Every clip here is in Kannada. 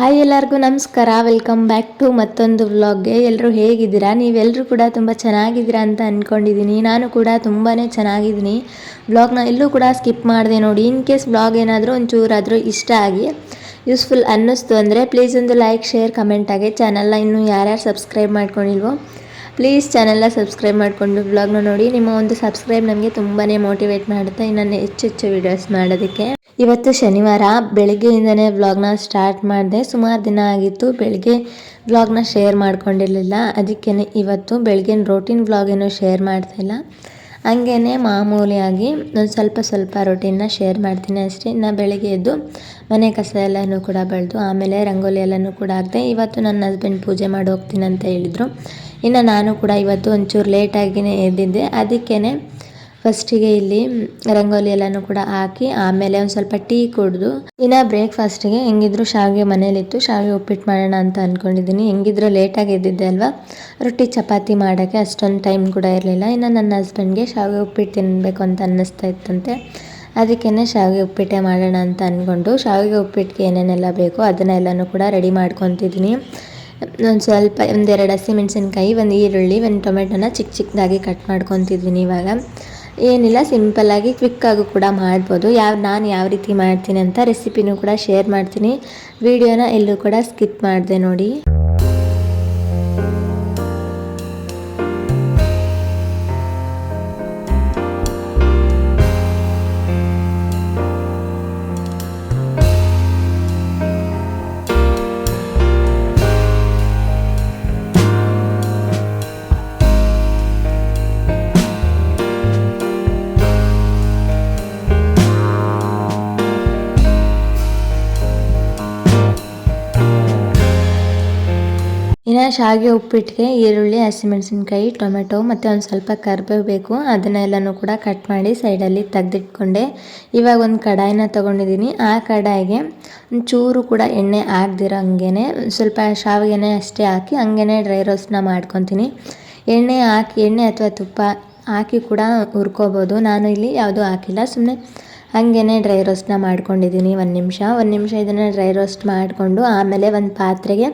ಹಾಯ್ ಎಲ್ಲರಿಗೂ ನಮಸ್ಕಾರ. ವೆಲ್ಕಮ್ ಬ್ಯಾಕ್ ಟು ಮತ್ತೊಂದು ವ್ಲಾಗ್ಗೆ ಎಲ್ಲರೂ ಹೇಗಿದ್ದೀರಾ? ನೀವೆಲ್ಲರೂ ಕೂಡ ತುಂಬ ಚೆನ್ನಾಗಿದ್ದೀರಾ ಅಂತ ಅಂದ್ಕೊಂಡಿದ್ದೀನಿ ನಾನು ಕೂಡ ತುಂಬಾ ಚೆನ್ನಾಗಿದ್ದೀನಿ. ವ್ಲಾಗ್ನ ಎಲ್ಲೂ ಕೂಡ ಸ್ಕಿಪ್ ಮಾಡಿದೆ ನೋಡಿ. ಇನ್ ಕೇಸ್ ವ್ಲಾಗ್ ಏನಾದರೂ ಒಂಚೂರಾದರೂ ಇಷ್ಟ ಆಗಿ ಯೂಸ್ಫುಲ್ ಅನ್ನಿಸ್ತು ಅಂದರೆ ಪ್ಲೀಸ್ ಒಂದು ಲೈಕ್ ಶೇರ್ ಕಮೆಂಟ್ ಆಗಿ. ಚಾನಲ್ನ ಇನ್ನೂ ಯಾರ್ಯಾರು ಸಬ್ಸ್ಕ್ರೈಬ್ ಮಾಡ್ಕೊಂಡಿಲ್ವೋ ಪ್ಲೀಸ್ ಚಾನೆಲ್ನ ಸಬ್ಸ್ಕ್ರೈಬ್ ಮಾಡಿಕೊಂಡು ವ್ಲಾಗ್ನ ನೋಡಿ. ನಿಮ್ಮ ಒಂದು ಸಬ್ಸ್ಕ್ರೈಬ್ ನಮಗೆ ತುಂಬಾ ಮೋಟಿವೇಟ್ ಮಾಡುತ್ತೆ. ಇನ್ನು ಹೆಚ್ಚು ಹೆಚ್ಚು ವೀಡಿಯೋಸ್ ಮಾಡೋದಕ್ಕೆ. ಇವತ್ತು ಶನಿವಾರ. ಬೆಳಗ್ಗೆಯಿಂದನೇ ವ್ಲಾಗ್ನ ಸ್ಟಾರ್ಟ್ ಮಾಡಿದೆ. ಸುಮಾರು ದಿನ ಆಗಿತ್ತು. ಬೆಳಗ್ಗೆ ವ್ಲಾಗ್ನ ಶೇರ್ ಮಾಡ್ಕೊಂಡಿರಲಿಲ್ಲ. ಅದಕ್ಕೇ ಇವತ್ತು ಬೆಳಗಿನ ರೋಟೀನ್ ವ್ಲಾಗ್ ಏನೂ ಶೇರ್ ಮಾಡ್ತಾಯಿಲ್ಲ ಹಂಗೇ ಮಾಮೂಲಿಯಾಗಿ ನಾನು ಸ್ವಲ್ಪ ಸ್ವಲ್ಪ ರೊಟೀನ್ನ ಶೇರ್ ಮಾಡ್ತೀನಿ ಅಷ್ಟೇ. ನಾ ಬೆಳಗ್ಗೆ ಎದ್ದು ಮನೆ ಕಸ ಎಲ್ಲನೂ ಕೂಡ ಬೆಳೆದು, ಆಮೇಲೆ ರಂಗೋಲಿ ಎಲ್ಲನೂ ಕೂಡ ಹಾಕಿದೆ. ಇವತ್ತು ನನ್ನ ಹಸ್ಬೆಂಡ್ ಪೂಜೆ ಮಾಡಿ ಹೋಗ್ತೀನಿ ಅಂತ ಹೇಳಿದರು. ಇನ್ನು ನಾನು ಕೂಡ ಇವತ್ತು ಒಂಚೂರು ಲೇಟಾಗಿಯೇ ಎದ್ದಿದ್ದೆ. ಅದಕ್ಕೇ ಫಸ್ಟಿಗೆ ಇಲ್ಲಿ ರಂಗೋಲಿ ಎಲ್ಲನೂ ಕೂಡ ಹಾಕಿ, ಆಮೇಲೆ ಒಂದು ಸ್ವಲ್ಪ ಟೀ ಕುಡಿದು, ಇನ್ನು ಬ್ರೇಕ್ಫಾಸ್ಟಿಗೆ ಹೆಂಗಿದ್ರು ಶಾವಿಗೆ ಮನೇಲಿತ್ತು, ಶಾವಿಗೆ ಉಪ್ಪಿಟ್ಟು ಮಾಡೋಣ ಅಂತ ಅಂದ್ಕೊಂಡಿದ್ದೀನಿ ಹೆಂಗಿದ್ರು ಲೇಟಾಗಿ ಎದ್ದಿದ್ದೆ ಅಲ್ವಾ? ರೊಟ್ಟಿ ಚಪಾತಿ ಮಾಡೋಕ್ಕೆ ಅಷ್ಟೊಂದು ಟೈಮ್ ಕೂಡ ಇರಲಿಲ್ಲ. ಇನ್ನು ನನ್ನ ಹಸ್ಬೆಂಡ್ಗೆ ಶಾವಿಗೆ ಉಪ್ಪಿಟ್ಟು ತಿನ್ನಬೇಕು ಅಂತ ಅನ್ನಿಸ್ತಾ ಇತ್ತಂತೆ. ಅದಕ್ಕೇ ಶಾವಿಗೆ ಉಪ್ಪಿಟ್ಟೆ ಮಾಡೋಣ ಅಂತ ಅಂದ್ಕೊಂಡು ಶಾವಿಗೆ ಉಪ್ಪಿಟ್ಟಿಗೆ ಏನೇನೆಲ್ಲ ಬೇಕೋ ಅದನ್ನೆಲ್ಲನೂ ಕೂಡ ರೆಡಿ ಮಾಡ್ಕೊತಿದ್ದೀನಿ ಒಂದು ಸ್ವಲ್ಪ ಒಂದೆರಡು ಹಸಿಮೆಣ್ಸಿನ್ಕಾಯಿ ಒಂದು ಈರುಳ್ಳಿ, ಒಂದು ಟೊಮೆಟೊನ ಚಿಕ್ಕ ಚಿಕ್ಕದಾಗಿ ಕಟ್ ಮಾಡ್ಕೊತಿದ್ದೀನಿ ಇವಾಗ. ಏನಿಲ್ಲ ಸಿಂಪಲ್ಲಾಗಿ ಕ್ವಿಕ್ಕಾಗೂ ಕೂಡ ಮಾಡ್ಬೋದು. ಯಾವ, ನಾನು ಯಾವ ರೀತಿ ಮಾಡ್ತೀನಿ ಅಂತ ರೆಸಿಪಿನೂ ಕೂಡ ಶೇರ್ ಮಾಡ್ತೀನಿ. ವಿಡಿಯೋನ ಎಲ್ಲೂ ಕೂಡ ಸ್ಕಿಪ್ ಮಾಡಿದೆ ನೋಡಿ. ಶಾವಿಗೆ ಉಪ್ಪಿಟ್ಟಿಗೆ ಈರುಳ್ಳಿ, ಹಸಿಮೆಣಸಿನ್ಕಾಯಿ, ಟೊಮೆಟೊ ಮತ್ತು ಒಂದು ಸ್ವಲ್ಪ ಕರಿಬೇವು ಬೇಕು ಅದನ್ನೆಲ್ಲನೂ ಕೂಡ ಕಟ್ ಮಾಡಿ ಸೈಡಲ್ಲಿ ತೆಗೆದಿಟ್ಕೊಂಡೆ. ಇವಾಗ ಒಂದು ಕಡಾಯಿನ ತೊಗೊಂಡಿದ್ದೀನಿ ಆ ಕಡಾಯಿಗೆ ಚೂರು ಕೂಡ ಎಣ್ಣೆ ಹಾಕ್ದಿರೋ ಹಂಗೇ ಸ್ವಲ್ಪ ಶಾವಿಗೆನೆ ಅಷ್ಟೇ ಹಾಕಿ ಹಂಗೇ ಡ್ರೈ ರೋಸ್ಟ್ನ ಮಾಡ್ಕೊತೀನಿ. ಎಣ್ಣೆ ಹಾಕಿ, ಎಣ್ಣೆ ಅಥವಾ ತುಪ್ಪ ಹಾಕಿ ಕೂಡ ಹುರ್ಕೋಬೋದು. ನಾನು ಇಲ್ಲಿ ಯಾವುದೂ ಹಾಕಿಲ್ಲ. ಸುಮ್ಮನೆ ಹಾಗೇ ಡ್ರೈ ರೋಸ್ಟ್ನ ಮಾಡ್ಕೊಂಡಿದ್ದೀನಿ ಒಂದು ನಿಮಿಷ. ಒಂದು ನಿಮಿಷ ಇದನ್ನು ಡ್ರೈ ರೋಸ್ಟ್ ಮಾಡಿಕೊಂಡು ಆಮೇಲೆ ಒಂದು ಪಾತ್ರೆಗೆ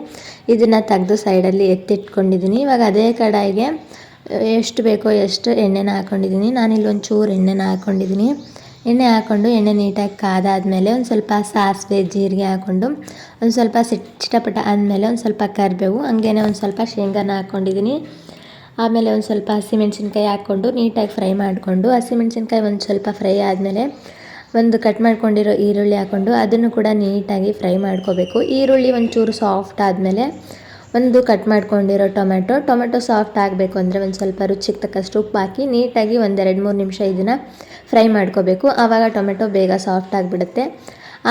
ಇದನ್ನು ತೆಗೆದು ಸೈಡಲ್ಲಿ ಎತ್ತಿಟ್ಕೊಂಡಿದ್ದೀನಿ ಇವಾಗ ಅದೇ ಕಡಾಯಿಗೆ ಎಷ್ಟು ಬೇಕೋ ಎಷ್ಟು ಎಣ್ಣೆನ ಹಾಕ್ಕೊಂಡಿದ್ದೀನಿ ನಾನಿಲ್ಲಿ ಒಂದು ಚೂರು ಎಣ್ಣೆನ ಹಾಕ್ಕೊಂಡಿದ್ದೀನಿ ಎಣ್ಣೆ ಹಾಕ್ಕೊಂಡು ಎಣ್ಣೆ ನೀಟಾಗಿ ಕಾದಾದಮೇಲೆ ಒಂದು ಸ್ವಲ್ಪ ಸಾಸಿವೆ, ಜೀರಿಗೆ ಹಾಕ್ಕೊಂಡು ಒಂದು ಸ್ವಲ್ಪ ಸಿಟ್, ಚಿಟಪಟ ಆದಮೇಲೆ ಒಂದು ಸ್ವಲ್ಪ ಕರಿಬೇವು, ಹಂಗೇನೆ ಒಂದು ಸ್ವಲ್ಪ ಶೇಂಗಾನ ಹಾಕ್ಕೊಂಡಿದ್ದೀನಿ ಆಮೇಲೆ ಒಂದು ಸ್ವಲ್ಪ ಹಸಿಮೆಣ್ಸಿನ್ಕಾಯಿ ಹಾಕ್ಕೊಂಡು ನೀಟಾಗಿ ಫ್ರೈ ಮಾಡಿಕೊಂಡು ಹಸಿಮೆಣ್ಸಿನ್ಕಾಯಿ ಒಂದು ಸ್ವಲ್ಪ ಫ್ರೈ ಆದಮೇಲೆ ಒಂದು ಕಟ್ ಮಾಡ್ಕೊಂಡಿರೋ ಈರುಳ್ಳಿ ಹಾಕ್ಕೊಂಡು ಅದನ್ನು ಕೂಡ ನೀಟಾಗಿ ಫ್ರೈ ಮಾಡ್ಕೋಬೇಕು. ಈರುಳ್ಳಿ ಒಂಚೂರು ಸಾಫ್ಟ್ ಆದಮೇಲೆ ಒಂದು ಕಟ್ ಮಾಡ್ಕೊಂಡಿರೋ ಟೊಮೆಟೊ ಟೊಮೆಟೊ ಸಾಫ್ಟ್ ಆಗಬೇಕು ಅಂದರೆ ಒಂದು ಸ್ವಲ್ಪ ರುಚಿಗೆ ತಕ್ಕಷ್ಟು ಉಪ್ಪು ಹಾಕಿ ನೀಟಾಗಿ ಒಂದೆರಡು ಮೂರು ನಿಮಿಷ ಇದನ್ನು ಫ್ರೈ ಮಾಡ್ಕೋಬೇಕು. ಆವಾಗ ಟೊಮೆಟೊ ಬೇಗ ಸಾಫ್ಟ್ ಆಗಿಬಿಡುತ್ತೆ.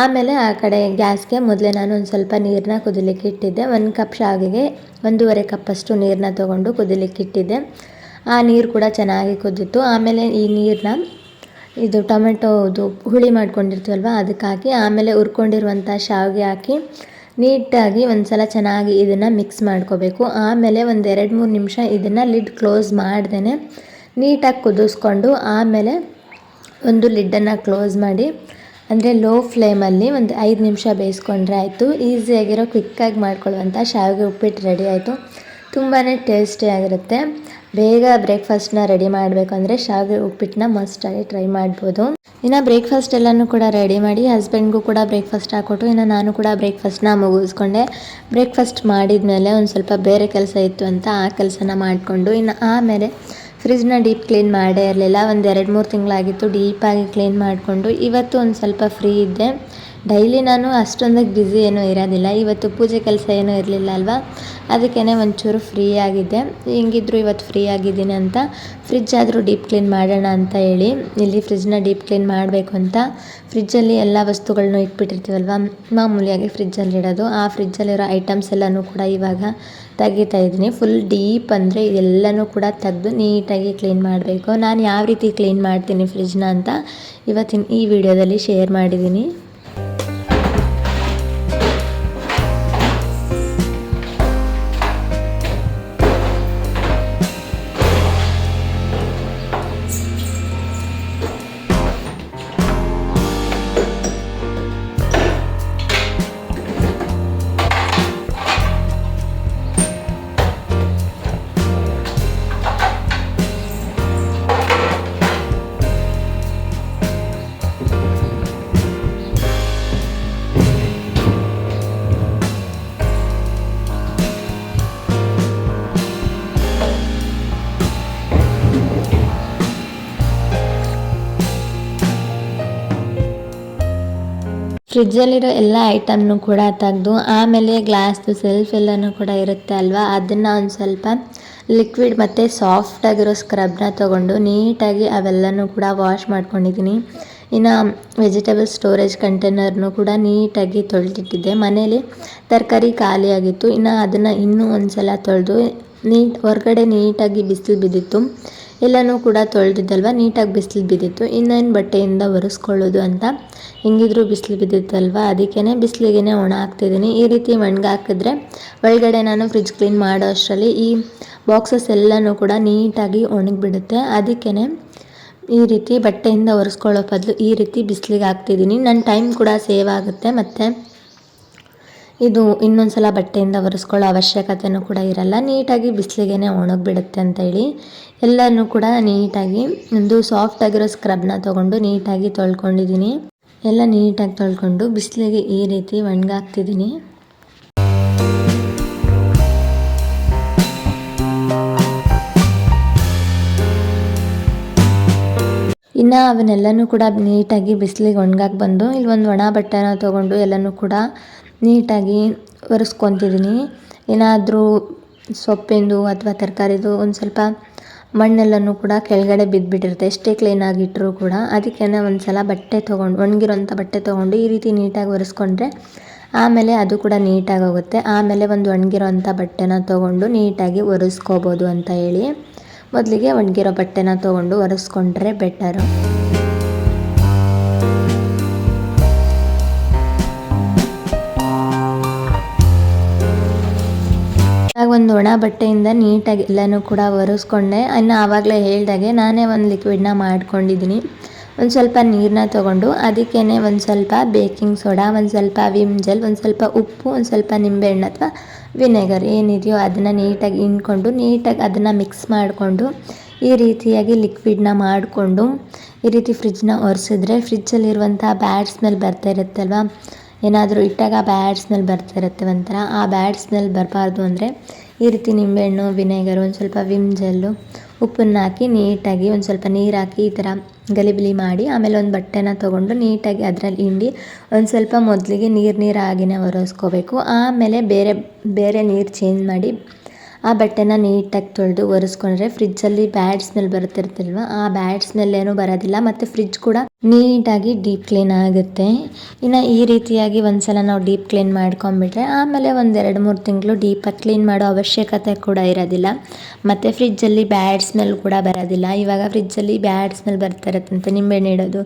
ಆಮೇಲೆ ಆ ಕಡೆ ಗ್ಯಾಸ್ಗೆ ಮೊದಲೇ ನಾನು ಒಂದು ಸ್ವಲ್ಪ ನೀರನ್ನ ಕುದಿಲಿಕ್ಕೆ ಇಟ್ಟಿದ್ದೆ. ಒಂದು ಕಪ್ ಶಾವಿಗೆ ಒಂದೂವರೆ ಕಪ್ಪಷ್ಟು ನೀರನ್ನ ತೊಗೊಂಡು ಕುದಿಲಿಕ್ಕೆ ಇಟ್ಟಿದ್ದೆ. ಆ ನೀರು ಕೂಡ ಚೆನ್ನಾಗಿ ಕುದಿತ್ತು ಆಮೇಲೆ ಈ ನೀರನ್ನ ಇದು ಟೊಮೆಟೋದು ಹುಳಿ ಮಾಡ್ಕೊಂಡಿರ್ತೀವಲ್ವ ಅದಕ್ಕೆ ಹಾಕಿ ಆಮೇಲೆ ಹುರ್ಕೊಂಡಿರುವಂಥ ಶಾವಿಗೆ ಹಾಕಿ ನೀಟಾಗಿ ಒಂದು ಸಲ ಚೆನ್ನಾಗಿ ಇದನ್ನು ಮಿಕ್ಸ್ ಮಾಡ್ಕೋಬೇಕು. ಆಮೇಲೆ ಒಂದು ಎರಡು ಮೂರು ನಿಮಿಷ ಇದನ್ನು ಲಿಡ್ ಕ್ಲೋಸ್ ಮಾಡ್ದೇ ನೀಟಾಗಿ ಕುದಿಸ್ಕೊಂಡು ಆಮೇಲೆ ಒಂದು ಲಿಡ್ಡನ್ನು ಕ್ಲೋಸ್ ಮಾಡಿ, ಅಂದರೆ ಲೋ ಫ್ಲೇಮಲ್ಲಿ ಒಂದು ಐದು ನಿಮಿಷ ಬೇಯಿಸ್ಕೊಂಡ್ರೆ ಆಯಿತು. ಈಸಿಯಾಗಿರೋ ಕ್ವಿಕ್ಕಾಗಿ ಮಾಡ್ಕೊಳ್ಳುವಂಥ ಶಾವಿಗೆ ಉಪ್ಪಿಟ್ಟು ರೆಡಿ ಆಯಿತು. ತುಂಬಾ ಟೇಸ್ಟಿಯಾಗಿರುತ್ತೆ ಬೇಗ ಬ್ರೇಕ್ಫಾಸ್ಟ್ನ ರೆಡಿ ಮಾಡಬೇಕು ಅಂದರೆ ಶಾವಿಗೆ ಉಪ್ಪಿಟ್ಟನ್ನ ಮಸ್ಟಾಗಿ ಟ್ರೈ ಮಾಡ್ಬೋದು. ಇನ್ನು ಬ್ರೇಕ್ಫಾಸ್ಟ್ ಎಲ್ಲನೂ ಕೂಡ ರೆಡಿ ಮಾಡಿ ಹಸ್ಬೆಂಡ್ಗೂ ಕೂಡ ಬ್ರೇಕ್ಫಾಸ್ಟ್ ಹಾಕ್ಕೊಟ್ಟು ಇನ್ನು ನಾನು ಕೂಡ ಬ್ರೇಕ್ಫಾಸ್ಟ್ನ ಮುಗಿಸ್ಕೊಂಡೆ. ಬ್ರೇಕ್ಫಾಸ್ಟ್ ಮಾಡಿದ ಮೇಲೆ ಒಂದು ಸ್ವಲ್ಪ ಬೇರೆ ಕೆಲಸ ಇತ್ತು ಅಂತ ಆ ಕೆಲಸನ ಮಾಡಿಕೊಂಡು, ಇನ್ನು ಆಮೇಲೆ ಫ್ರಿಜ್ನ ಡೀಪ್ ಕ್ಲೀನ್ ಮಾಡೇ ಇರಲಿಲ್ಲ. ಒಂದು ಎರಡು ಮೂರು ತಿಂಗಳಾಗಿತ್ತು ಡೀಪಾಗಿ ಕ್ಲೀನ್ ಮಾಡಿಕೊಂಡು, ಇವತ್ತು ಒಂದು ಸ್ವಲ್ಪ ಫ್ರೀ ಇದ್ದೆ. ಡೈಲಿ ನಾನು ಅಷ್ಟೊಂದಾಗಿ ಬ್ಯುಸಿ ಏನೂ ಇರೋದಿಲ್ಲ. ಇವತ್ತು ಪೂಜೆ ಕೆಲಸ ಏನೂ ಇರಲಿಲ್ಲ ಅಲ್ವಾ? ಅದಕ್ಕೇ ಒಂಚೂರು ಫ್ರೀ ಆಗಿದ್ದೆ. ಹಿಂಗಿದ್ರು ಇವತ್ತು ಫ್ರೀ ಆಗಿದ್ದೀನಿ ಅಂತ. ಫ್ರಿಜ್ ಆದರೂ ಡೀಪ್ ಕ್ಲೀನ್ ಮಾಡೋಣ ಅಂತ ಹೇಳಿ. ಇಲ್ಲಿ ಫ್ರಿಜ್ನ ಡೀಪ್ ಕ್ಲೀನ್ ಮಾಡಬೇಕು ಅಂತ ಫ್ರಿಜ್ಜಲ್ಲಿ ಎಲ್ಲ ವಸ್ತುಗಳನ್ನೂ ಇಟ್ಬಿಟ್ಟಿರ್ತೀವಲ್ವ? ಮಾಮೂಲಿಯಾಗಿ ಫ್ರಿಜ್ಜಲ್ಲಿ ಇಡೋದು. ಆ ಫ್ರಿಜ್ಜಲ್ಲಿರೋ ಐಟಮ್ಸ್ ಎಲ್ಲನೂ ಕೂಡ ಇವಾಗ ತೆಗಿತಾ ಇದ್ದೀನಿ. ಫುಲ್ ಡೀಪ್ ಅಂದರೆ ಇದೆಲ್ಲನೂ ಕೂಡ ತೆಗೆದು ನೀಟಾಗಿ ಕ್ಲೀನ್ ಮಾಡಬೇಕು. ನಾನು ಯಾವ ರೀತಿ ಕ್ಲೀನ್ ಮಾಡ್ತೀನಿ ಫ್ರಿಜ್ನ ಅಂತ ಇವತ್ತಿನ ಈ ವಿಡಿಯೋದಲ್ಲಿ ಶೇರ್ ಮಾಡಿದ್ದೀನಿ. ಫ್ರಿಜ್ಜಲ್ಲಿರೋ ಎಲ್ಲ ಐಟಮ್ನು ಕೂಡ ತೆಗೆದು, ಆಮೇಲೆ ಗ್ಲಾಸ್ದು ಸೆಲ್ಫ್ ಎಲ್ಲನೂ ಕೂಡ ಇರುತ್ತೆ ಅಲ್ವಾ? ಅದನ್ನು ಒಂದು ಸ್ವಲ್ಪ ಲಿಕ್ವಿಡ್ ಮತ್ತು ಸಾಫ್ಟಾಗಿರೋ ಸ್ಕ್ರಬ್ನ ತೊಗೊಂಡು ನೀಟಾಗಿ ಅವೆಲ್ಲನೂ ಕೂಡ ವಾಶ್ ಮಾಡ್ಕೊಂಡಿದ್ದೀನಿ. ಇನ್ನು ವೆಜಿಟೇಬಲ್ ಸ್ಟೋರೇಜ್ ಕಂಟೈನರ್ನು ಕೂಡ ನೀಟಾಗಿ ತೊಳೆದಿಟ್ಟಿದ್ದೆ. ಮನೇಲಿ ತರಕಾರಿ ಖಾಲಿಯಾಗಿತ್ತು ಇನ್ನು ಅದನ್ನು ಇನ್ನೂ ಒಂದು ಸಲ ತೊಳೆದು ನೀಟ್, ಹೊರಗಡೆ ನೀಟಾಗಿ ಬಿಸಿಲು ಬಿದ್ದಿತ್ತು. ಎಲ್ಲನೂ ಕೂಡ ತೊಳೆದಿದ್ದಲ್ವ? ನೀಟಾಗಿ ಬಿಸಿಲು ಬಿದ್ದಿತ್ತು. ಇನ್ನೇನು ಬಟ್ಟೆಯಿಂದ ಒರೆಸ್ಕೊಳ್ಳೋದು ಅಂತ ಹೆಂಗಿದ್ರೂ ಬಿಸಿಲು ಬಿದ್ದಿತ್ತಲ್ವ? ಅದಕ್ಕೇ ಬಿಸಿಲಿಗೆ ಒಣ ಹಾಕ್ತಿದ್ದೀನಿ. ಈ ರೀತಿ ಒಣಗಾಕಿದ್ರೆ ಒಳಗಡೆ ನಾನು ಫ್ರಿಜ್ ಕ್ಲೀನ್ ಮಾಡೋ ಅಷ್ಟರಲ್ಲಿ ಈ ಬಾಕ್ಸಸ್ ಎಲ್ಲನೂ ಕೂಡ ನೀಟಾಗಿ ಒಣಗಿಬಿಡುತ್ತೆ. ಅದಕ್ಕೇ ಈ ರೀತಿ ಬಟ್ಟೆಯಿಂದ ಒರೆಸ್ಕೊಳ್ಳೋ ಬದಲು ಈ ರೀತಿ ಬಿಸಿಲಿಗೆ ಹಾಕ್ತಿದ್ದೀನಿ. ನನ್ನ ಟೈಮ್ ಕೂಡ ಸೇವ್ ಆಗುತ್ತೆ. ಮತ್ತು ಇದು ಇನ್ನೊಂದು ಸಲ ಬಟ್ಟೆಯಿಂದ ಒರೆಸ್ಕೊಳ್ಳೋ ಅವಶ್ಯಕತೆನೂ ಕೂಡ ಇರಲ್ಲ. ನೀಟಾಗಿ ಬಿಸಿಲಿಗೆ ಒಣಗಿಬಿಡುತ್ತೆ ಅಂತೇಳಿ ಎಲ್ಲನೂ ಕೂಡ ನೀಟಾಗಿ, ಒಂದು ಸಾಫ್ಟ್ ಆಗಿರೋ ಸ್ಕ್ರಬ್ನ ತೊಗೊಂಡು ನೀಟಾಗಿ ತೊಳ್ಕೊಂಡಿದ್ದೀನಿ. ಎಲ್ಲ ನೀಟಾಗಿ ತೊಳ್ಕೊಂಡು ಬಿಸಿಲಿಗೆ ಈ ರೀತಿ ಒಣಗಾಕ್ತಿದ್ದೀನಿ. ಇನ್ನು ಅವನ್ನೆಲ್ಲನೂ ಕೂಡ ನೀಟಾಗಿ ಬಿಸಿಲಿಗೆ ಒಣಗಾಕಿ ಬಂದು, ಇಲ್ಲಿ ಒಂದು ಒಣ ಬಟ್ಟೆನ ತೊಗೊಂಡು ಎಲ್ಲನೂ ಕೂಡ ನೀಟಾಗಿ ಒರೆಸ್ಕೊತಿದ್ದೀನಿ. ಏನಾದರೂ ಸೊಪ್ಪಿಂದು ಅಥವಾ ತರಕಾರಿದು ಒಂದು ಸ್ವಲ್ಪ ಮಣ್ಣೆಲ್ಲವೂ ಕೂಡ ಕೆಳಗಡೆ ಬಿದ್ದುಬಿಟ್ಟಿರುತ್ತೆ ಎಷ್ಟೇ ಕ್ಲೀನಾಗಿಟ್ಟರೂ ಕೂಡ ಅದಕ್ಕೇನೆ ಒಂದು ಸಲ ಬಟ್ಟೆ ತೊಗೊಂಡು ಒಣಗಿರೋಂಥ ಬಟ್ಟೆ ತೊಗೊಂಡು ಈ ರೀತಿ ನೀಟಾಗಿ ಒರೆಸ್ಕೊಂಡ್ರೆ ಆಮೇಲೆ ಅದು ಕೂಡ ನೀಟಾಗಿ ಹೋಗುತ್ತೆ. ಆಮೇಲೆ ಒಂದು ಒಣಗಿರೋ ಅಂಥ ಬಟ್ಟೆನ ತೊಗೊಂಡು ನೀಟಾಗಿ ಒರೆಸ್ಕೋಬೋದು ಅಂತ ಹೇಳಿ ಮೊದಲಿಗೆ ಒಣಗಿರೋ ಬಟ್ಟೆನ ತೊಗೊಂಡು ಒರೆಸ್ಕೊಂಡ್ರೆ ಬೆಟರು ಒಂದು ಒಣ ಬಟ್ಟೆಯಿಂದ ನೀಟಾಗಿ ಎಲ್ಲನೂ ಕೂಡ ಒರೆಸ್ಕೊಂಡೆ. ಇನ್ನು ಆವಾಗಲೇ ಹೇಳ್ದಾಗೆ ನಾನೇ ಒಂದು ಲಿಕ್ವಿಡ್ನ ಮಾಡ್ಕೊಂಡಿದ್ದೀನಿ. ಒಂದು ಸ್ವಲ್ಪ ನೀರನ್ನ ತೊಗೊಂಡು ಅದಕ್ಕೇ ಒಂದು ಸ್ವಲ್ಪ ಬೇಕಿಂಗ್ ಸೋಡಾ ಒಂದು ಸ್ವಲ್ಪ ವಿಮ್ ಜೆಲ್ ಒಂದು ಸ್ವಲ್ಪ ಉಪ್ಪು, ಒಂದು ಸ್ವಲ್ಪ ನಿಂಬೆಹಣ್ಣು ಅಥವಾ ವಿನೆಗರ್ ಏನಿದೆಯೋ ಅದನ್ನು ನೀಟಾಗಿ ಹಿಂಡ್ಕೊಂಡು ನೀಟಾಗಿ ಅದನ್ನು ಮಿಕ್ಸ್ ಮಾಡಿಕೊಂಡು ಈ ರೀತಿಯಾಗಿ ಲಿಕ್ವಿಡ್ನ ಮಾಡಿಕೊಂಡು ಈ ರೀತಿ ಫ್ರಿಜ್ನ ಒರೆಸಿದ್ರೆ ಫ್ರಿಜ್ಜಲ್ಲಿರುವಂಥ ಬ್ಯಾಡ್ ಸ್ಮೆಲ್ ಬರ್ತಾ ಇರುತ್ತಲ್ವ ಏನಾದರೂ ಇಟ್ಟಾಗ ಬ್ಯಾಡ್ ಸ್ಮೆಲ್ ಬರ್ತಾ ಇರುತ್ತೆ ಒಂಥರ. ಆ ಬ್ಯಾಡ್ ಸ್ಮೆಲ್ ಬರಬಾರ್ದು ಅಂದರೆ ಈ ರೀತಿ ನಿಂಬೆಹಣ್ಣು ವಿನೆಗರ್, ಒಂದು ಸ್ವಲ್ಪ ವಿಮ್ ಜೆಲ್ಲು, ಉಪ್ಪನ್ನು ಹಾಕಿ ನೀಟಾಗಿ ಒಂದು ಸ್ವಲ್ಪ ನೀರು ಹಾಕಿ ಈ ಥರ ಗಲಿಬಿಲಿ ಮಾಡಿ, ಆಮೇಲೆ ಒಂದು ಬಟ್ಟೆನ ತೊಗೊಂಡು ನೀಟಾಗಿ ಅದರಲ್ಲಿ ಹಿಂಡಿ ಒಂದು ಸ್ವಲ್ಪ ಮೊದಲಿಗೆ ನೀರು ನೀರಾಗಿನೇ ಒರೆಸ್ಕೋಬೇಕು. ಆಮೇಲೆ ಬೇರೆ ಬೇರೆ ನೀರು ಚೇಂಜ್ ಮಾಡಿ ಆ ಬಟ್ಟೆನ ನೀಟಾಗಿ ತೊಳೆದು ಒರೆಸ್ಕೊಂಡ್ರೆ ಫ್ರಿಜ್ಜಲ್ಲಿ ಬ್ಯಾಡ್ ಸ್ಮೆಲ್ ಬರುತ್ತಿರ್ತಿಲ್ವ ಆ ಬ್ಯಾಡ್ ಸ್ಮೆಲ್ ಏನೂ ಬರೋದಿಲ್ಲ ಮತ್ತು ಫ್ರಿಜ್ ಕೂಡ ನೀಟಾಗಿ ಡೀಪ್ ಕ್ಲೀನ್ ಆಗುತ್ತೆ. ಇನ್ನು ಈ ರೀತಿಯಾಗಿ ಒಂದ್ಸಲ ನಾವು ಡೀಪ್ ಕ್ಲೀನ್ ಮಾಡ್ಕೊಂಡ್ಬಿಟ್ರೆ ಆಮೇಲೆ ಒಂದೆರಡು ಮೂರು ತಿಂಗಳು ಡೀಪಾಗಿ ಕ್ಲೀನ್ ಮಾಡೋ ಅವಶ್ಯಕತೆ ಕೂಡ ಇರೋದಿಲ್ಲ. ಮತ್ತು ಫ್ರಿಜ್ಜಲ್ಲಿ ಬ್ಯಾಡ್ ಸ್ಮೆಲ್ ಕೂಡ ಬರೋದಿಲ್ಲ. ಇವಾಗ ಫ್ರಿಜ್ಜಲ್ಲಿ ಬ್ಯಾಡ್ ಸ್ಮೆಲ್ ಬರ್ತಾ ಇರತ್ತಂತೆ ನಿಂಬೆಹಣ್ಣು ಇಡೋದು,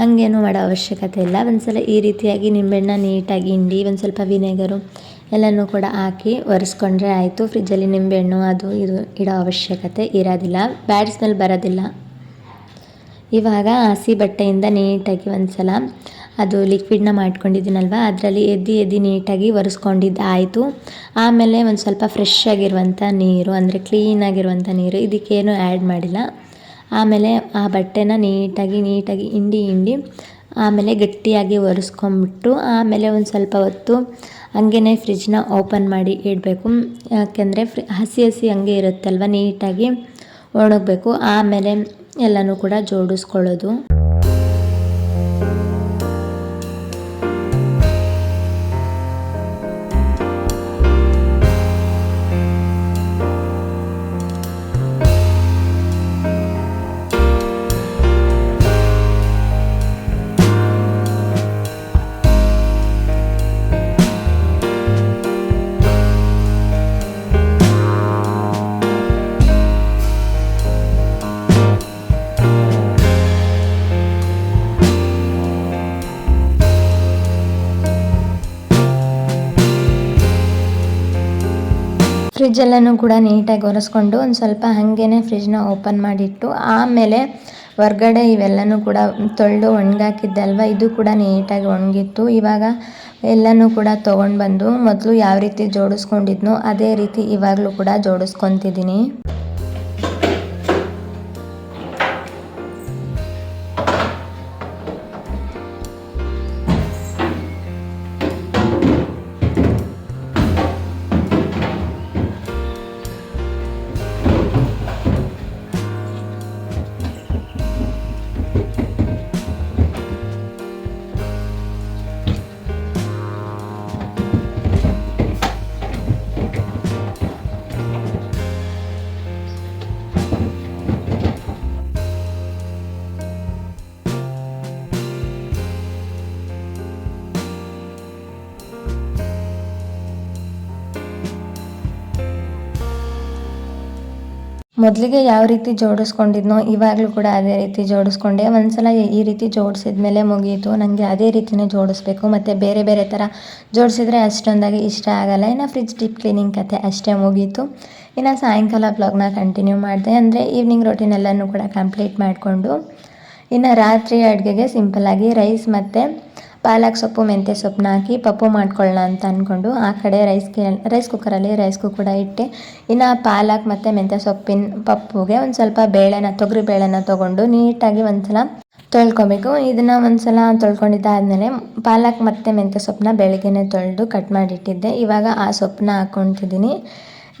ಹಂಗೇನು ಮಾಡೋ ಅವಶ್ಯಕತೆ ಇಲ್ಲ. ಒಂದ್ಸಲ ಈ ರೀತಿಯಾಗಿ ನಿಂಬೆಹಣ್ಣ ನೀಟಾಗಿ ಹಿಂಡಿ, ಒಂದು ಸ್ವಲ್ಪ ವಿನೆಗರು ಎಲ್ಲನೂ ಕೂಡ ಹಾಕಿ ಒರೆಸ್ಕೊಂಡ್ರೆ ಆಯಿತು. ಫ್ರಿಜ್ಜಲ್ಲಿ ನಿಂಬೆಹಣ್ಣು ಅದು ಇದು ಇಡೋ ಅವಶ್ಯಕತೆ ಇರೋದಿಲ್ಲ. ಬ್ಯಾಡ್ ಸ್ಮೆಲ್ ಬರೋದಿಲ್ಲ. ಇವಾಗ ಹಸಿ ಬಟ್ಟೆಯಿಂದ ನೀಟಾಗಿ ಒಂದು ಸಲ ಅದು ಲಿಕ್ವಿಡ್ನ ಮಾಡ್ಕೊಂಡಿದ್ದೀನಲ್ವ? ಅದರಲ್ಲಿ ಎದ್ದು ಎದ್ದು ನೀಟಾಗಿ ಒರೆಸ್ಕೊಂಡಿದ್ದು ಆಯಿತು ಆಮೇಲೆ ಒಂದು ಸ್ವಲ್ಪ ಫ್ರೆಶ್ ಆಗಿರುವಂಥ ನೀರು, ಅಂದರೆ ಕ್ಲೀನಾಗಿರುವಂಥ ನೀರು ಇದಕ್ಕೇನು ಆ್ಯಡ್ ಮಾಡಿಲ್ಲ. ಆಮೇಲೆ ಆ ಬಟ್ಟೆನ ನೀಟಾಗಿ ನೀಟಾಗಿ ಹಿಂಡಿ ಹಿಂಡಿ ಆಮೇಲೆ ಗಟ್ಟಿಯಾಗಿ ಒರೆಸ್ಕೊಂಬಿಟ್ಟು ಆಮೇಲೆ ಒಂದು ಸ್ವಲ್ಪ ಹೊತ್ತು ಹಂಗೇ ಫ್ರಿಜ್ನ ಓಪನ್ ಮಾಡಿ ಇಡಬೇಕು. ಯಾಕೆಂದರೆ ಫ್ರಿ ಹಸಿ ಹಸಿ ಹಂಗೆ ಇರುತ್ತಲ್ವ, ನೀಟಾಗಿ ಒಣಗಬೇಕು. ಆಮೇಲೆ ಎಲ್ಲನೂ ಕೂಡ ಜೋಡಿಸ್ಕೊಳ್ಳೋದು. ಫ್ರಿಜ್ಜೆಲ್ಲನೂ ಕೂಡ ನೀಟಾಗಿ ಒರೆಸ್ಕೊಂಡು ಒಂದು ಸ್ವಲ್ಪ ಹಾಗೇ ಫ್ರಿಜ್ನ ಓಪನ್ ಮಾಡಿಟ್ಟು, ಆಮೇಲೆ ಹೊರ್ಗಡೆ ಇವೆಲ್ಲನೂ ಕೂಡ ತೊಳೆದು ಒಣಗಾಕಿದ್ದಲ್ವ, ಇದು ಕೂಡ ನೀಟಾಗಿ ಒಣಗಿತ್ತು. ಇವಾಗ ಎಲ್ಲನೂ ಕೂಡ ತೊಗೊಂಡು ಬಂದು ಮೊದಲು ಯಾವ ರೀತಿ ಜೋಡಿಸ್ಕೊಂಡಿದ್ನೋ ಅದೇ ರೀತಿ ಇವಾಗಲೂ ಕೂಡ ಜೋಡಿಸ್ಕೊತಿದ್ದೀನಿ. ಮೊದಲಿಗೆ ಯಾವ ರೀತಿ ಜೋಡಿಸ್ಕೊಂಡಿದ್ನೋ ಇವಾಗಲೂ ಕೂಡ ಅದೇ ರೀತಿ ಜೋಡಿಸ್ಕೊಂಡೆ. ಒಂದ್ಸಲ ಈ ರೀತಿ ಜೋಡಿಸಿದ ಮೇಲೆ ಮುಗಿಯಿತು ನನಗೆ ಅದೇ ರೀತಿನೇ ಜೋಡಿಸ್ಬೇಕು. ಮತ್ತು ಬೇರೆ ಬೇರೆ ಥರ ಜೋಡಿಸಿದ್ರೆ ಅಷ್ಟೊಂದಾಗಿ ಇಷ್ಟ ಆಗಲ್ಲ. ಇನ್ನು ಫ್ರಿಜ್ ಡೀಪ್ ಕ್ಲೀನಿಂಗ್ ಕತೆ ಅಷ್ಟೇ ಮುಗೀತು. ಇನ್ನು ಸಾಯಂಕಾಲ ಬ್ಲಾಗ್ನ ಕಂಟಿನ್ಯೂ ಮಾಡಿದೆ. ಅಂದರೆ ಈವ್ನಿಂಗ್ ರೊಟೀನ್ ಎಲ್ಲನೂ ಕೂಡ ಕಂಪ್ಲೀಟ್ ಮಾಡಿಕೊಂಡು. ಇನ್ನು ರಾತ್ರಿ ಅಡುಗೆಗೆ ಸಿಂಪಲ್ಲಾಗಿ ರೈಸ್ ಮತ್ತು ಪಾಲಕ್ ಸೊಪ್ಪು, ಮೆಂತ್ಯ ಸೊಪ್ಪನ್ನ ಹಾಕಿ ಪಪ್ಪು ಮಾಡ್ಕೊಳ್ಳೋಣ ಅಂತ ಅಂದ್ಕೊಂಡು ಆ ಕಡೆ ರೈಸ್ಗೆ ರೈಸ್ ಕುಕ್ಕರಲ್ಲಿ ರೈಸ್ಗೂ ಕೂಡ ಇಟ್ಟೆ, ಇನ್ನು ಪಾಲಕ್ ಮತ್ತು ಮೆಂತ್ಯ ಸೊಪ್ಪಿನ ಪಪ್ಪುಗೆ ಒಂದು ಸ್ವಲ್ಪ ಬೇಳೆನ, ತೊಗರಿ ಬೇಳೆನ ತೊಗೊಂಡು ನೀಟಾಗಿ ಒಂದು ಸಲ ತೊಳ್ಕೊಬೇಕು. ಇದನ್ನು ಒಂದು ಸಲ ತೊಳ್ಕೊಂಡಿದ್ದಾದಮೇಲೆ ಪಾಲಕ್ ಮತ್ತು ಮೆಂತ್ಯ ಸೊಪ್ಪನ್ನ ಬೆಳಗ್ಗೆನೆ ತೊಳೆದು ಕಟ್ ಮಾಡಿಟ್ಟಿದ್ದೆ. ಇವಾಗ ಆ ಸೊಪ್ಪನ್ನ ಹಾಕ್ಕೊತಿದ್ದೀನಿ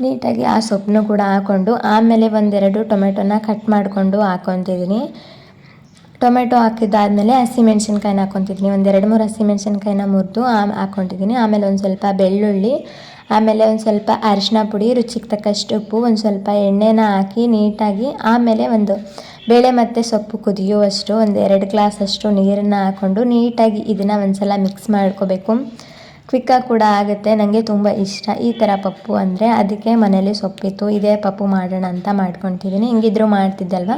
ನೀಟಾಗಿ ಆ ಸೊಪ್ಪನ್ನು ಕೂಡ ಹಾಕ್ಕೊಂಡು ಆಮೇಲೆ ಒಂದೆರಡು ಟೊಮೆಟೊನ ಕಟ್ ಮಾಡಿಕೊಂಡು ಹಾಕ್ಕೊತಿದ್ದೀನಿ ಟೊಮೆಟೊ ಹಾಕಿದ್ದಾದಮೇಲೆ ಹಸಿಮೆಣ್ಸಿನ್ಕಾಯಿನ ಹಾಕ್ಕೊತಿದ್ದೀನಿ. ಎರಡು ಮೂರು ಹಸಿಮೆಣ್ಸಿನ್ಕಾಯಿನ ಮುರಿದು ಹಾಕ್ಕೊತಿದ್ದೀನಿ ಆಮೇಲೆ ಒಂದು ಸ್ವಲ್ಪ ಬೆಳ್ಳುಳ್ಳಿ, ಆಮೇಲೆ ಒಂದು ಸ್ವಲ್ಪ ಅರಿಶಿನ ಪುಡಿ, ರುಚಿಗೆ ತಕ್ಕಷ್ಟು ಉಪ್ಪು, ಒಂದು ಸ್ವಲ್ಪ ಎಣ್ಣೆನ ಹಾಕಿ ನೀಟಾಗಿ ಆಮೇಲೆ ಒಂದು ಬೇಳೆ ಮತ್ತು ಸೊಪ್ಪು ಕುದಿಯುವಷ್ಟು, ಒಂದು ಎರಡು ಗ್ಲಾಸಷ್ಟು ನೀರನ್ನು ಹಾಕ್ಕೊಂಡು ನೀಟಾಗಿ ಇದನ್ನು ಒಂದು ಸಲ ಮಿಕ್ಸ್ ಮಾಡ್ಕೋಬೇಕು. ಕ್ವಿಕ್ಕಾಗಿ ಕೂಡ ಆಗುತ್ತೆ. ನನಗೆ ತುಂಬ ಇಷ್ಟ. ಈ ಥರ ಪಪ್ಪು ಅಂದರೆ ಅದಕ್ಕೆ ಮನೇಲಿ ಸೊಪ್ಪಿತ್ತು. ಇದೇ ಪಪ್ಪು ಮಾಡೋಣ ಅಂತ ಮಾಡ್ಕೊತಿದ್ದೀನಿ ಹಿಂಗಿದ್ರು ಮಾಡ್ತಿದ್ದಲ್ವ?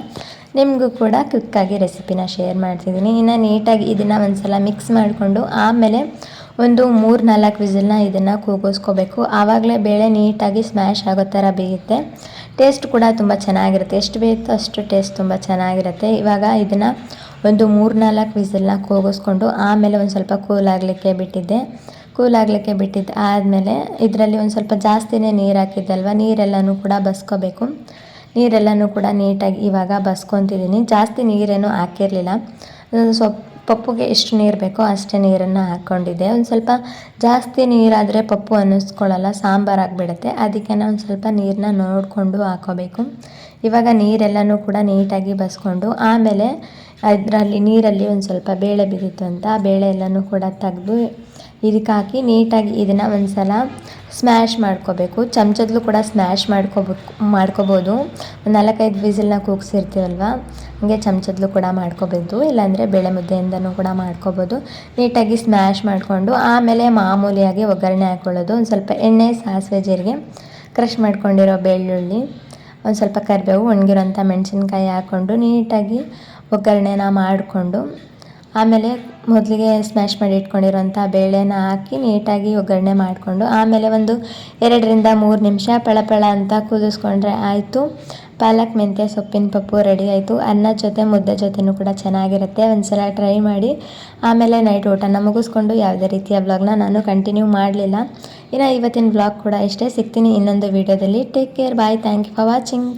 ನಿಮಗೂ ಕೂಡ ಕ್ವಿಕ್ಕಾಗಿ ರೆಸಿಪಿನ ಶೇರ್ ಮಾಡ್ತಿದ್ದೀನಿ ಇನ್ನು ನೀಟಾಗಿ ಇದನ್ನು ಒಂದು ಸಲ ಮಿಕ್ಸ್ ಮಾಡಿಕೊಂಡು ಆಮೇಲೆ ಒಂದು ಮೂರು ನಾಲ್ಕು ವಿಸಿಲ್ನ ಇದನ್ನು ಕೂಗಿಸ್ಕೋಬೇಕು. ಆವಾಗಲೇ ಬೇಳೆ ನೀಟಾಗಿ ಸ್ಮ್ಯಾಶ್ ಆಗೋ ಥರ ಬೇಯುತ್ತೆ. ಟೇಸ್ಟ್ ಕೂಡ ತುಂಬ ಚೆನ್ನಾಗಿರುತ್ತೆ. ಎಷ್ಟು ಬೇಯುತ್ತೋ ಅಷ್ಟು ಟೇಸ್ಟ್ ತುಂಬ ಚೆನ್ನಾಗಿರುತ್ತೆ. ಇವಾಗ ಇದನ್ನು ಒಂದು ಮೂರು ನಾಲ್ಕು ವಿಸಿಲ್ನ ಕೂಗಿಸ್ಕೊಂಡು ಆಮೇಲೆ ಒಂದು ಸ್ವಲ್ಪ ಕೂಲ್ ಆಗಲಿಕ್ಕೆ ಬಿಟ್ಟಿದ್ದೆ. ಕೂಲ್ ಆಗಲಿಕ್ಕೆ ಬಿಟ್ಟಿದ್ದು. ಆದಮೇಲೆ ಇದರಲ್ಲಿ ಒಂದು ಸ್ವಲ್ಪ ಜಾಸ್ತಿನೇ ನೀರು ಹಾಕಿದ್ದಲ್ವ ನೀರೆಲ್ಲನೂ ಕೂಡ ಬಸ್ಕೋಬೇಕು. ನೀರೆಲ್ಲನೂ ಕೂಡ ನೀಟಾಗಿ ಇವಾಗ ಬಸ್ಕೊತಿದ್ದೀನಿ. ಜಾಸ್ತಿ ನೀರೇನು ಹಾಕಿರಲಿಲ್ಲ. ಸ್ವಲ್ಪ ಪಪ್ಪುಗೆ ಎಷ್ಟು ನೀರು ಬೇಕೋ ಅಷ್ಟೇ ನೀರನ್ನು ಹಾಕ್ಕೊಂಡಿದ್ದೆ ಒಂದು ಸ್ವಲ್ಪ ಜಾಸ್ತಿ ನೀರಾದರೆ ಪಪ್ಪು ಅನ್ನಿಸ್ಕೊಳ್ಳಲ್ಲ, ಸಾಂಬಾರು ಆಗಿಬಿಡುತ್ತೆ. ಅದಕ್ಕೆ ಒಂದು ಸ್ವಲ್ಪ ನೀರನ್ನ ನೋಡಿಕೊಂಡು ಹಾಕೋಬೇಕು. ಇವಾಗ ನೀರೆಲ್ಲನೂ ಕೂಡ ನೀಟಾಗಿ ಬಸ್ಕೊಂಡು, ಆಮೇಲೆ ಅದರಲ್ಲಿ ನೀರಲ್ಲಿ ಒಂದು ಸ್ವಲ್ಪ ಬೇಳೆ ಬಿದ್ದಿತ್ತು ಅಂತ ಬೇಳೆ ಎಲ್ಲನೂ ಕೂಡ ತೆಗೆದು ಇದಕ್ಕೆ ಹಾಕಿ ನೀಟಾಗಿ ಇದನ್ನು ಒಂದು ಸಲ ಸ್ಮ್ಯಾಶ್ ಮಾಡ್ಕೋಬೇಕು. ಚಮಚದಲ್ಲೂ ಕೂಡ ಸ್ಮ್ಯಾಶ್ ಮಾಡ್ಕೋಬೇಕು ಮಾಡ್ಕೋಬೋದು. ನಾಲ್ಕೈದು ವಿಸಿಲ್ನ ಕೂಗ್ಸಿರ್ತೀವಲ್ವ? ಹಾಗೆ ಚಮಚದಲ್ಲೂ ಕೂಡ ಮಾಡ್ಕೋಬೋದು ಇಲ್ಲಾಂದರೆ ಬೇಳೆ ಮುದ್ದೆಯಿಂದನೂ ಕೂಡ ಮಾಡ್ಕೋಬೋದು. ನೀಟಾಗಿ ಸ್ಮ್ಯಾಶ್ ಮಾಡಿಕೊಂಡು ಆಮೇಲೆ ಮಾಮೂಲಿಯಾಗಿ ಒಗ್ಗರಣೆ ಹಾಕ್ಕೊಳ್ಳೋದು ಒಂದು ಸ್ವಲ್ಪ ಎಣ್ಣೆ, ಸಾಸಿವೆ, ಜೀರಿಗೆ ಕ್ರಷ್ ಮಾಡ್ಕೊಂಡಿರೋ ಬೆಳ್ಳುಳ್ಳಿ, ಒಂದು ಸ್ವಲ್ಪ ಕರಿಬೇವು ಒಣಗಿರೋಂಥ ಮೆಣಸಿನ್ಕಾಯಿ ಹಾಕ್ಕೊಂಡು ನೀಟಾಗಿ ಒಗ್ಗರಣೆನ ಮಾಡಿಕೊಂಡು ಆಮೇಲೆ ಮೊದಲಿಗೆ ಸ್ಮ್ಯಾಶ್ ಮಾಡಿ ಇಟ್ಕೊಂಡಿರೋಂಥ ಬೇಳೆನ ಹಾಕಿ ನೀಟಾಗಿ ಒಗ್ಗರಣೆ ಮಾಡಿಕೊಂಡು, ಆಮೇಲೆ ಒಂದು ಎರಡರಿಂದ ಮೂರು ನಿಮಿಷ ಪಳಪಳ ಅಂತ ಕುದಿಸ್ಕೊಂಡ್ರೆ ಆಯಿತು. ಪಾಲಕ್, ಮೆಂತ್ಯ, ಸೊಪ್ಪಿನ ಪಪ್ಪು ರೆಡಿ ಆಯಿತು. ಅನ್ನ ಜೊತೆ, ಮುದ್ದೆ ಜೊತೆನೂ ಕೂಡ ಚೆನ್ನಾಗಿರುತ್ತೆ. ಒಂದು ಸಲ ಟ್ರೈ ಮಾಡಿ, ಆಮೇಲೆ ನೈಟ್ ಊಟನ ಮುಗಿಸ್ಕೊಂಡು ಯಾವುದೇ ರೀತಿಯ ಬ್ಲಾಗ್ನ ನಾನು ಕಂಟಿನ್ಯೂ ಮಾಡಲಿಲ್ಲ. ಇನ್ನು ಇವತ್ತಿನ ಬ್ಲಾಗ್ ಕೂಡ ಇಷ್ಟೇ. ಸಿಗ್ತೀನಿ ಇನ್ನೊಂದು ವೀಡಿಯೋದಲ್ಲಿ take care bye thank you for watching